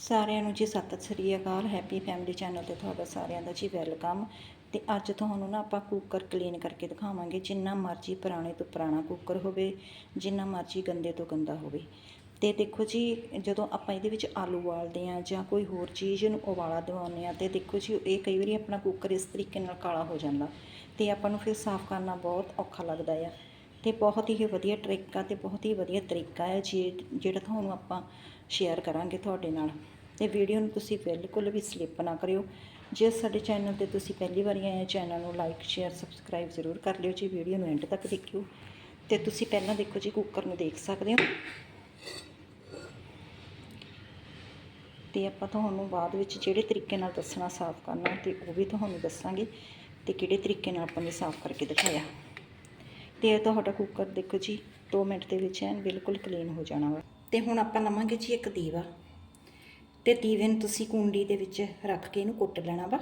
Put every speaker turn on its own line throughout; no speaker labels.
ਸਾਰਿਆਂ ਨੂੰ ਜੀ Sat Sri Akal happy family channel ਤੇ ਤੁਹਾਡਾ ਸਾਰਿਆਂ ਦਾ ਜੀ ਵੈਲਕਮ ਤੇ ਅੱਜ ਤੁਹਾਨੂੰ ਨਾ ਆਪਾਂ ਕੁੱਕਰ ਕਲੀਨ ਕਰਕੇ ਦਿਖਾਵਾਂਗੇ, ਜਿੰਨਾ ਮਰਜ਼ੀ ਪੁਰਾਣੇ ਤੋਂ ਪੁਰਾਣਾ ਕੁੱਕਰ ਹੋਵੇ, ਜਿੰਨਾ ਮਰਜ਼ੀ ਗੰਦੇ ਤੋਂ ਗੰਦਾ ਹੋਵੇ। ਤੇ ਦੇਖੋ ਜੀ, ਜਦੋਂ ਆਪਾਂ ਇਹਦੇ ਵਿੱਚ ਆਲੂ ਉਬਾਲਦੇ ਆ ਜਾਂ ਕੋਈ ਹੋਰ ਚੀਜ਼ ਨੂੰ ਉਬਾਲਾ ਦਿਵਾਉਂਦੇ ਆ ਤੇ ਦੇਖੋ ਜੀ, ਇਹ ਕਈ ਵਾਰੀ ਆਪਣਾ ਕੁੱਕਰ ਇਸ ਤਰੀਕੇ ਨਾਲ ਕਾਲਾ ਹੋ ਜਾਂਦਾ। ਤੇ ਆਪਾਂ ਨੂੰ ਫਿਰ ਸਾਫ਼ ਕਰਨਾ ਬਹੁਤ ਔਖਾ ਲੱਗਦਾ ਆ। ਤੇ ਬਹੁਤ ਹੀ ਵਧੀਆ ਟ੍ਰਿਕ ਆ ਤੇ ਬਹੁਤ ਹੀ ਵਧੀਆ ਤਰੀਕਾ ਹੈ ਜੀ, ਜਿਹੜਾ ਤੁਹਾਨੂੰ ਆਪਾਂ ਸ਼ੇਅਰ ਕਰਾਂਗੇ ਤੁਹਾਡੇ ਨਾਲ। ਤੇ ਵੀਡੀਓ ਨੂੰ ਤੁਸੀਂ ਬਿਲਕੁਲ ਵੀ ਸਲਿੱਪ ਨਾ ਕਰਿਓ। ਜੇ ਸਾਡੇ ਚੈਨਲ ਤੇ ਤੁਸੀਂ ਪਹਿਲੀ ਵਾਰੀ ਆਏ ਚੈਨਲ ਨੂੰ ਲਾਈਕ ਸ਼ੇਅਰ ਸਬਸਕ੍ਰਾਈਬ ਜ਼ਰੂਰ ਕਰ ਲਿਓ ਜੀ। ਵੀਡੀਓ ਨੂੰ ਐਂਡ ਤੱਕ ਦੇਖਿਓ। ਤੇ ਤੁਸੀਂ ਪਹਿਲਾਂ ਦੇਖੋ ਜੀ ਕੁੱਕਰ ਨੂੰ ਦੇਖ ਸਕਦੇ ਹੋ। ਤੇ ਆਪਾਂ ਤੁਹਾਨੂੰ ਬਾਅਦ ਵਿੱਚ ਜਿਹੜੇ ਤਰੀਕੇ ਨਾਲ ਦੱਸਣਾ, ਸਾਫ਼ ਕਰਨਾ, ਤੇ ਉਹ ਵੀ ਤੁਹਾਨੂੰ ਦੱਸਾਂਗੇ। ਤੇ ਕਿਹੜੇ ਤਰੀਕੇ ਨਾਲ ਆਪਾਂ ਨੇ ਸਾਫ਼ ਕਰਕੇ ਦਿਖਾਇਆ। ਤੇ ਇਹ ਤੁਹਾਡਾ ਕੁੱਕਰ ਦੇਖੋ ਜੀ 2 ਮਿੰਟ ਦੇ ਵਿੱਚ ਐਨ ਬਿਲਕੁਲ ਕਲੀਨ ਹੋ ਜਾਣਾ ਵਾ। ਤੇ ਹੁਣ ਆਪਾਂ ਲਵਾਂਗੇ ਜੀ ਇੱਕ ਦੀਵਾ। ਤੇ ਦੀਵੇ ਨੂੰ ਤੁਸੀਂ ਕੁੰਡੀ ਦੇ ਵਿੱਚ ਰੱਖ ਕੇ ਇਹਨੂੰ ਕੁੱਟ ਲੈਣਾ ਵਾ।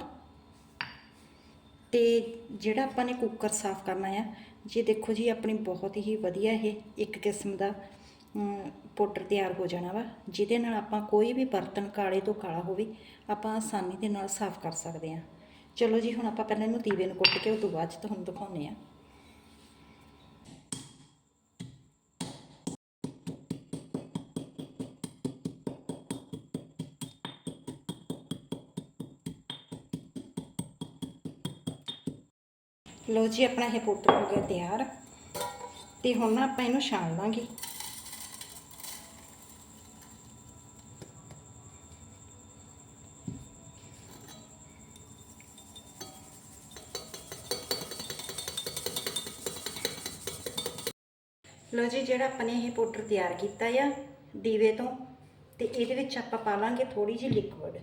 ਤੇ ਜਿਹੜਾ ਆਪਾਂ ਨੇ ਕੁੱਕਰ ਸਾਫ਼ ਕਰਨਾ ਆ ਜੀ ਦੇਖੋ ਜੀ ਆਪਣੀ ਬਹੁਤ ਹੀ ਵਧੀਆ ਇਹ ਇੱਕ ਕਿਸਮ ਦਾ ਅਮ, ਪਾਊਡਰ ਤਿਆਰ ਹੋ ਜਾਣਾ ਵਾ ਜਿਹਦੇ ਨਾਲ ਆਪਾਂ ਕੋਈ ਵੀ ਬਰਤਨ ਕਾਲੇ ਤੋਂ ਕਾਲਾ ਹੋਵੇ ਆਪਾਂ ਆਸਾਨੀ ਦੇ ਨਾਲ ਸਾਫ਼ ਕਰ ਸਕਦੇ ਹਾਂ ਚਲੋ ਜੀ ਹੁਣ ਆਪਾਂ ਪਹਿਲਾਂ ਇਹਨੂੰ ਦੀਵੇ ਨੂੰ ਕੁੱਟ ਕੇ ਉਸ ਤੋਂ ਬਾਅਦ 'ਚ ਤੁਹਾਨੂੰ ਦਿਖਾਉਂਦੇ ਆ। ਲਓ ਜੀ, ਆਪਣਾ ਇਹ ਪਾਊਡਰ ਹੋ ਗਿਆ ਤਿਆਰ। ਤੇ ਹੁਣ ਨਾ ਆਪਾਂ ਇਹਨੂੰ ਛਾਣ ਲਾਂਗੇ। ਲਓ ਜੀ, ਜਿਹੜਾ ਆਪਾਂ ਨੇ ਇਹ ਪਾਊਡਰ ਤਿਆਰ ਕੀਤਾ ਆ ਦੀਵੇ ਤੋਂ, ਤੇ ਇਹਦੇ ਵਿੱਚ ਆਪਾਂ ਪਾ ਲਾਂਗੇ ਥੋੜੀ ਜਿਹੀ ਲਿਕਵਿਡ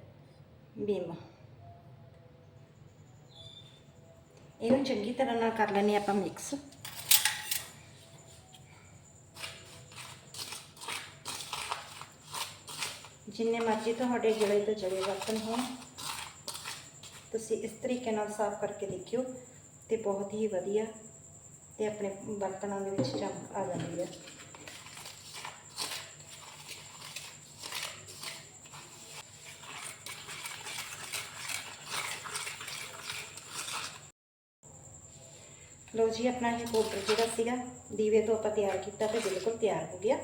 ਬੀਮਾ। ਇਹਨੂੰ ਚੰਗੀ ਤਰ੍ਹਾਂ ਨਾਲ ਕਰ ਲੈਣੇ ਆਪਾਂ ਮਿਕਸ ਜਿੰਨੇ ਮਰਜ਼ੀ ਤੁਹਾਡੇ ਜਲੇ ਤੋਂ ਜਲੇ ਬਰਤਨ ਹੋਣ, ਤੁਸੀਂ ਇਸ ਤਰੀਕੇ ਨਾਲ ਸਾਫ਼ ਕਰਕੇ ਦੇਖਿਓ ਤੇ ਬਹੁਤ ਹੀ ਵਧੀਆ ਤੇ ਆਪਣੇ ਬਰਤਨਾਂ ਦੇ ਵਿੱਚ ਚਮਕ ਆ ਜਾਂਦੀ ਹੈ। ਲਓ ਜੀ, ਆਪਣਾ ਇਹ ਪਾਊਡਰ ਜਿਹੜਾ ਸੀਗਾ, ਦੀਵੇ ਤੋਂ ਆਪਾਂ ਤਿਆਰ ਕੀਤਾ ਤੇ ਬਿਲਕੁਲ ਤਿਆਰ ਹੋ ਗਿਆ।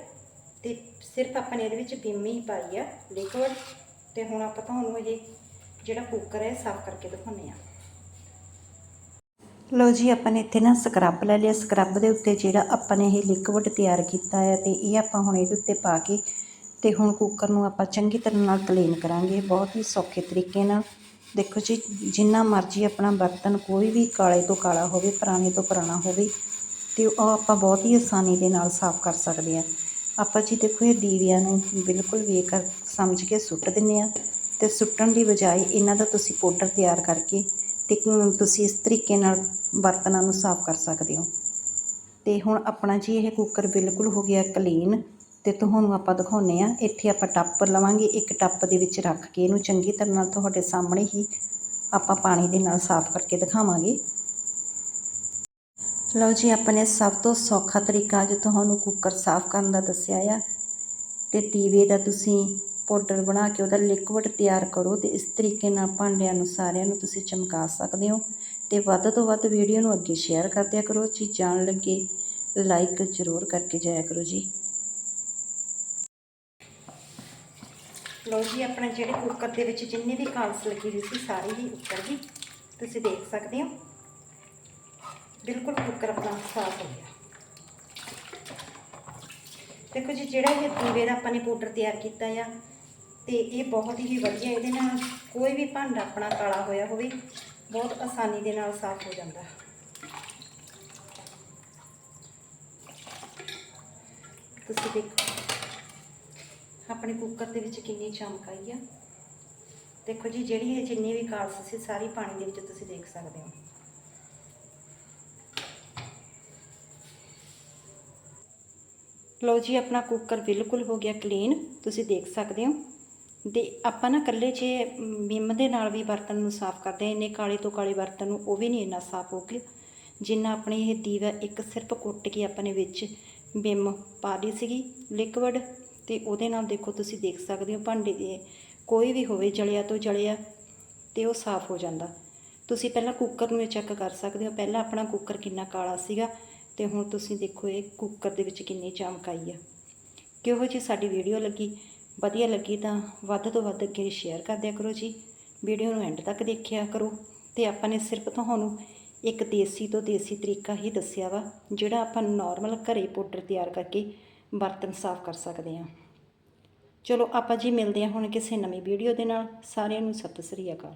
ਤੇ ਸਿਰਫ ਆਪਾਂ ਨੇ ਇਹਦੇ ਵਿੱਚ ਬਿੰਮ ਹੀ ਪਾਈ ਆ ਲਿਕਵਿਡ ਤੇ ਹੁਣ ਆਪਾਂ ਤੁਹਾਨੂੰ ਇਹ ਜਿਹੜਾ ਕੁੱਕਰ ਹੈ ਸਾਫ਼ ਕਰਕੇ ਦਿਖਾਉਂਦੇ ਆ ਲਓ ਜੀ, ਆਪਾਂ ਨੇ ਇੱਥੇ ਨਾ ਸਕਰੱਬ ਲੈ ਲਿਆ। ਸਕਰੱਬ ਦੇ ਉੱਤੇ ਜਿਹੜਾ ਆਪਾਂ ਨੇ ਇਹ ਲਿਕਵਿਡ ਤਿਆਰ ਕੀਤਾ ਹੈ ਤੇ ਇਹ ਆਪਾਂ ਹੁਣ ਇਹਦੇ ਉੱਤੇ ਪਾ ਕੇ ਤੇ ਹੁਣ ਕੁੱਕਰ ਨੂੰ ਆਪਾਂ ਚੰਗੀ ਤਰ੍ਹਾਂ ਨਾਲ ਕਲੀਨ ਕਰਾਂਗੇ। ਬਹੁਤ ਹੀ ਸੌਖੇ ਤਰੀਕੇ ਨਾਲ। ਦੇਖੋ ਜੀ, ਜਿੰਨਾ ਮਰਜ਼ੀ ਆਪਣਾ ਬਰਤਨ ਕੋਈ ਵੀ ਕਾਲੇ ਤੋਂ ਕਾਲਾ ਹੋਵੇ, ਪੁਰਾਣੇ ਤੋਂ ਪੁਰਾਣਾ ਹੋਵੇ, ਤੇ ਉਹ ਆਪਾਂ ਬਹੁਤ ਹੀ ਆਸਾਨੀ ਦੇ ਨਾਲ ਸਾਫ਼ ਕਰ ਸਕਦੇ ਆ ਆਪਾਂ ਜੀ ਦੇਖੋ, ਇਹ ਦੀਵਿਆਂ ਨੂੰ ਬਿਲਕੁਲ ਵੇਖ ਕਰ ਸਮਝ ਕੇ ਸੁੱਟ ਦਿੰਨੇ ਆ ਤੇ ਸੁੱਟਣ ਦੀ ਬਜਾਏ ਇਹਨਾਂ ਦਾ ਤੁਸੀਂ ਪਾਊਡਰ ਤਿਆਰ ਕਰਕੇ ਤੇ ਤੁਸੀਂ ਇਸ ਤਰੀਕੇ ਨਾਲ ਬਰਤਨਾਂ ਨੂੰ ਸਾਫ਼ ਕਰ ਸਕਦੇ ਹੋ। ਤੇ ਹੁਣ ਆਪਣਾ ਜੀ ਇਹ ਕੁੱਕਰ ਬਿਲਕੁਲ ਹੋ ਗਿਆ ਕਲੀਨ ਤੇ ਤੁਹਾਨੂੰ ਆਪਾਂ ਦਿਖਾਉਨੇ ਆ ਇੱਥੇ ਆਪਾਂ ਟੱਪ ਲਵਾਂਗੇ। ਇੱਕ ਟੱਪ ਦੇ ਵਿੱਚ ਰੱਖ ਕੇ ਇਹਨੂੰ ਚੰਗੀ ਤਰ੍ਹਾਂ ਨਾਲ ਤੁਹਾਡੇ ਸਾਹਮਣੇ ਹੀ ਆਪਾਂ ਪਾਣੀ ਦੇ ਨਾਲ ਸਾਫ਼ ਕਰਕੇ ਦਿਖਾਵਾਂਗੇ। ਲਓ ਜੀ, ਆਪਾਂ ਨੇ ਸਭ ਤੋਂ ਸੌਖਾ ਤਰੀਕਾ ਅੱਜ ਤੁਹਾਨੂੰ ਕੁੱਕਰ ਸਾਫ਼ ਕਰਨ ਦਾ ਦੱਸਿਆ ਆ, ਤੇ ਦੀਵੇ ਦਾ ਤੁਸੀਂ ਪਾਊਡਰ ਬਣਾ ਕੇ ਉਹਦਾ ਲਿਕਵਿਡ ਤਿਆਰ ਕਰੋ ਤੇ ਇਸ ਤਰੀਕੇ ਨਾਲ ਭਾਂਡਿਆਂ ਨੂੰ ਸਾਰਿਆਂ ਨੂੰ ਤੁਸੀਂ ਚਮਕਾ ਸਕਦੇ ਹੋ। ਤੇ ਵੱਧ ਤੋਂ ਵੱਧ ਵੀਡੀਓ ਨੂੰ ਅੱਗੇ ਸ਼ੇਅਰ ਕਰਦਿਆ ਕਰੋ। ਜੀ ਜਾਣ ਲੱਗੇ ਲਾਈਕ ਜ਼ਰੂਰ ਕਰਕੇ ਜਾਇਆ ਕਰੋ ਜੀ। ਲਓ ਜੀ, ਆਪਣਾ ਜਿਹੜੇ ਕੁੱਕਰ ਦੇ ਵਿੱਚ ਜਿੰਨੀ ਵੀ ਕਾਂਸ ਲੱਗੀ ਹੋਈ ਸੀ, ਸਾਰੀ ਹੀ ਉੱਤਰ ਗਈ ਤੁਸੀਂ ਦੇਖ ਸਕਦੇ ਹੋ। ਬਿਲਕੁਲ ਕੁੱਕਰ ਆਪਣਾ ਸਾਫ਼ ਹੋ ਗਿਆ। ਦੇਖੋ ਜੀ, ਜਿਹੜਾ ਇਹ ਦੀਵੇ ਦਾ ਆਪਾਂ ਨੇ ਪਾਊਡਰ ਤਿਆਰ ਕੀਤਾ ਆ, ਤੇ ਇਹ ਬਹੁਤ ਹੀ ਵਧੀਆ, ਇਹਦੇ ਨਾਲ ਕੋਈ ਵੀ ਭਾਂਡਾ ਆਪਣਾ ਕਾਲਾ ਹੋਇਆ ਹੋਵੇ, ਬਹੁਤ ਆਸਾਨੀ ਦੇ ਨਾਲ ਸਾਫ਼ ਹੋ ਜਾਂਦਾ। ਤੁਸੀਂ ਦੇਖੋ। ਆਪਣੇ ਕੁੱਕਰ ਦੇ ਵਿੱਚ ਕਿੰਨੀ ਚਮਕ ਆਈ ਆ। ਦੇਖੋ ਜੀ, ਜਿਹੜੀ ਇਹ ਜਿੰਨੀ ਵੀ ਕਾਲਸ ਸੀ, ਸਾਰੀ ਪਾਣੀ ਦੇ ਵਿੱਚ ਤੁਸੀਂ ਦੇਖ ਸਕਦੇ ਹੋ। ਲਓ ਜੀ, ਆਪਣਾ ਕੁੱਕਰ ਬਿਲਕੁਲ ਹੋ ਗਿਆ ਕਲੀਨ ਤੁਸੀਂ ਦੇਖ ਸਕਦੇ ਹੋ। ਤੇ ਆਪਾਂ ਨਾ ਇਕੱਲੇ ਜੇ ਵਿਮ ਦੇ ਨਾਲ ਵੀ ਬਰਤਨ ਨੂੰ ਸਾਫ਼ ਕਰਦੇ ਹਾਂ ਇੰਨੇ ਕਾਲੇ ਤੋਂ ਕਾਲੇ ਬਰਤਨ ਨੂੰ ਉਹ ਵੀ ਨਹੀਂ ਇੰਨਾ ਸਾਫ਼ ਹੋ ਗਿਆ ਜਿੰਨਾ ਆਪਣੇ ਇਹ ਦੀਵਾ ਇੱਕ ਸਿਰਫ ਕੁੱਟ ਕੇ ਆਪਾਂ ਨੇ ਵਿੱਚ ਵਿਮ ਪਾ ਲਈ ਸੀਗੀ ਲਿਕਵਿਡ ਤੇ ਉਹਦੇ ਨਾਲ ਦੇਖੋ ਤੁਸੀਂ ਦੇਖ ਸਕਦੇ ਹੋ ਭਾਂਡੇ ਦੇ, ਕੋਈ ਵੀ ਹੋਵੇ ਜਲਿਆ ਤੋਂ ਜਲਿਆ ਤੇ ਉਹ ਸਾਫ਼ ਹੋ ਜਾਂਦਾ। ਤੁਸੀਂ ਪਹਿਲਾਂ ਕੁੱਕਰ ਨੂੰ ਚੈੱਕ ਕਰ ਸਕਦੇ ਹੋ, ਪਹਿਲਾਂ ਆਪਣਾ ਕੁੱਕਰ ਕਿੰਨਾ ਕਾਲਾ ਸੀਗਾ ਤੇ ਹੁਣ ਤੁਸੀਂ ਦੇਖੋ ਇਹ ਕੁੱਕਰ ਦੇ ਵਿੱਚ ਕਿੰਨੀ ਚਮਕ ਆਈ ਆ। ਕਿਹੋ ਜੀ ਸਾਡੀ ਵੀਡੀਓ ਲੱਗੀ? ਵਧੀਆ ਲੱਗੀ ਤਾਂ ਵੱਧ ਤੋਂ ਵੱਧ ਅੱਗੇ ਸ਼ੇਅਰ ਕਰ ਦਿਆ ਕਰੋ ਜੀ। ਵੀਡੀਓ ਨੂੰ ਐਂਡ ਤੱਕ ਦੇਖਿਆ ਕਰੋ ਤੇ ਆਪਾਂ ਨੇ ਸਿਰਫ ਤੁਹਾਨੂੰ ਇੱਕ ਦੇਸੀ ਤੋਂ ਦੇਸੀ ਤਰੀਕਾ ਹੀ ਦੱਸਿਆ ਵਾ, ਜਿਹੜਾ ਆਪਾਂ ਨਾਰਮਲ ਘਰੇ ਪਾਊਡਰ ਤਿਆਰ ਕਰਕੇ ਬਰਤਨ ਸਾਫ਼ ਕਰ ਸਕਦੇ ਹਾਂ। ਚਲੋ ਆਪਾਂ ਜੀ ਮਿਲਦੇ ਹਾਂ ਹੁਣ ਕਿਸੇ ਨਵੀਂ ਵੀਡੀਓ ਦੇ ਨਾਲ। ਸਾਰਿਆਂ ਨੂੰ ਸਤਿ ਸ੍ਰੀ ਅਕਾਲ।